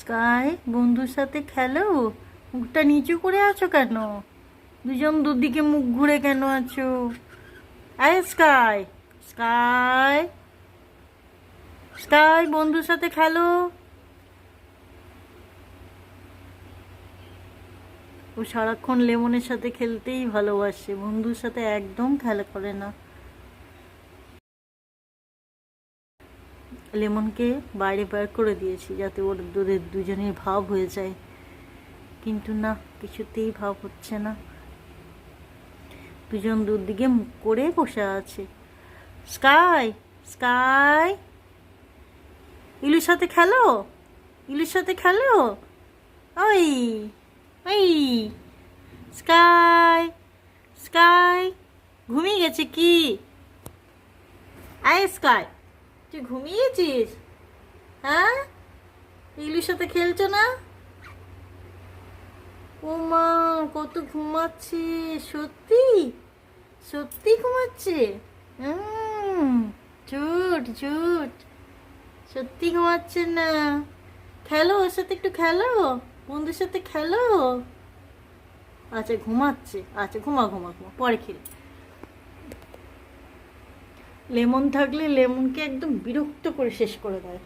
Sky, বন্ধুর সাথে খেলো? মুখটা নিচু করে আছো কেন? দুজন দুদিকে মুখ ঘুরে কেন আছো? আয় স্কাই স্কাই। স্কাই, বন্ধুর সাথে খেলো? ও সারাক্ষণ লেমনের সাথে খেলতেই ভালোবাসে, বন্ধুর সাথে একদম খেলা করে না। লেমনকে বাইরে বার করে দিয়েছি যাতে ওর দুধের দুজনের ভাব হয়ে যায়। কিন্তু না, কিছুতেই ভাব হচ্ছে না। দুজন দুর দিকে মুখ করে বসে আছে। Sky sky. ইলুর সাথে খেলো? ইলুর সাথে খেলো? ওই ওই। Sky sky. ঘুমিয়ে গেছে কি? আয়, স্কাই। তুই ঘুমিয়েছিস? হ্যাঁ? ইলুর সাথে খেলছো না? ও মা কত ঘুমাচ্ছে। সত্যি? সত্যি ঘুমাচ্ছে? চুট চুট সত্যি ঘুমাচ্ছে না। খেলো, ওর সাথে একটু খেলো? বন্ধুর সাথে খেলো? আচ্ছা ঘুমাচ্ছে। আচ্ছা ঘুমা ঘুমা ঘুমা, পরে খেলে লেমন থাকলে লেমনকে একদম বিরক্ত করে শেষ করে দেয়।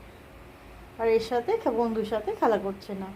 আর এর সাথে বন্ধুর সাথে খেলা করছে না।